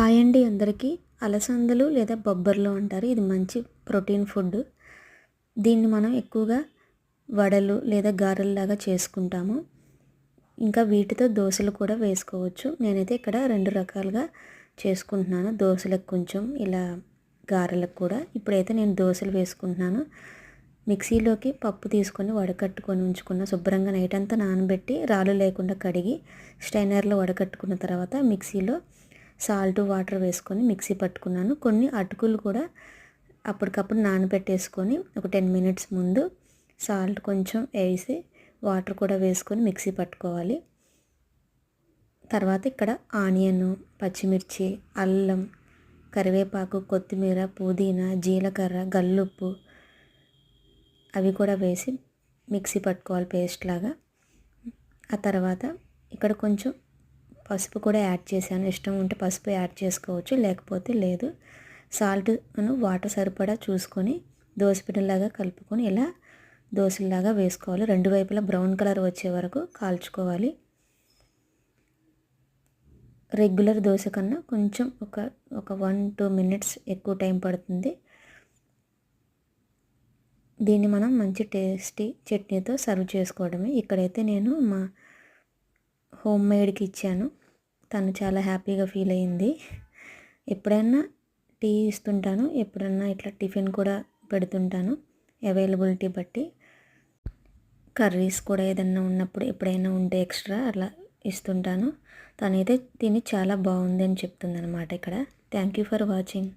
Hi అండి అందరికీ. అలసందలు లేదా బొబ్బర్లు అంటారు. ఇది మంచి ప్రోటీన్ ఫుడ్. దీన్ని మనం ఎక్కువగా వడలు లేదా గారెల్లాగా చేసుకుంటాము. ఇంకా వీటితో దోశలు కూడా వేసుకోవచ్చు. నేనైతే ఇక్కడ రెండు రకాలుగా చేసుకుంటున్నాను. దోశలకు కొంచెం ఇలా గారెలకు కూడా. ఇప్పుడైతే నేను దోశలు వేసుకుంటున్నాను. మిక్సీలోకి పప్పు తీసుకొని వడకట్టుకొని ఉంచుకున్న శుభ్రంగా నైట్ అంతా నానబెట్టి రాళ్ళు లేకుండా కడిగి స్టైనర్లో వడకట్టుకున్న తర్వాత మిక్సీలో సాల్ట్ వాటర్ వేసుకొని మిక్సీ పట్టుకున్నాను. కొన్ని అటుకులు కూడా అప్పటికప్పుడు నానబెట్టేసుకొని ఒక టెన్ మినిట్స్ ముందు సాల్ట్ కొంచెం వేసి వాటర్ కూడా వేసుకొని మిక్సీ పట్టుకోవాలి. తర్వాత ఇక్కడ ఆనియన్ పచ్చిమిర్చి అల్లం కరివేపాకు కొత్తిమీర పుదీనా జీలకర్ర గల్లుప్పు అవి కూడా వేసి మిక్సీ పట్టుకోవాలి పేస్ట్ లాగా. ఆ తర్వాత ఇక్కడ కొంచెం పసుపు కూడా యాడ్ చేశాను. ఇష్టం ఉంటే పసుపు యాడ్ చేసుకోవచ్చు లేకపోతే లేదు. సాల్ట్ను వాటర్ సరిపడా చూసుకొని దోసపిండిలాగా కలుపుకొని ఇలా దోశలాగా వేసుకోవాలి. రెండు వైపులా బ్రౌన్ కలర్ వచ్చే వరకు కాల్చుకోవాలి. రెగ్యులర్ దోశ కన్నా కొంచెం ఒక ఒక వన్ టూ మినిట్స్ ఎక్కువ టైం పడుతుంది. దీన్ని మనం మంచి టేస్టీ చట్నీతో సర్వ్ చేసుకోవడమే. ఇక్కడైతే నేను మా హోమ్ మేడ్కి ఇచ్చాను. తను చాలా హ్యాపీగా ఫీల్ అయింది. ఎప్పుడైనా టీ ఇస్తుంటాను ఎప్పుడన్నా ఇట్లా టిఫిన్ కూడా పెడుతుంటాను అవైలబిలిటీ బట్టి. కర్రీస్ కూడా ఏదన్నా ఉన్నప్పుడు ఎప్పుడైనా ఉంటే ఎక్స్ట్రా అలా ఇస్తుంటాను. తనైతే తిని చాలా బాగుంది అని చెప్తుంది అనమాట ఇక్కడ. Thank you for watching.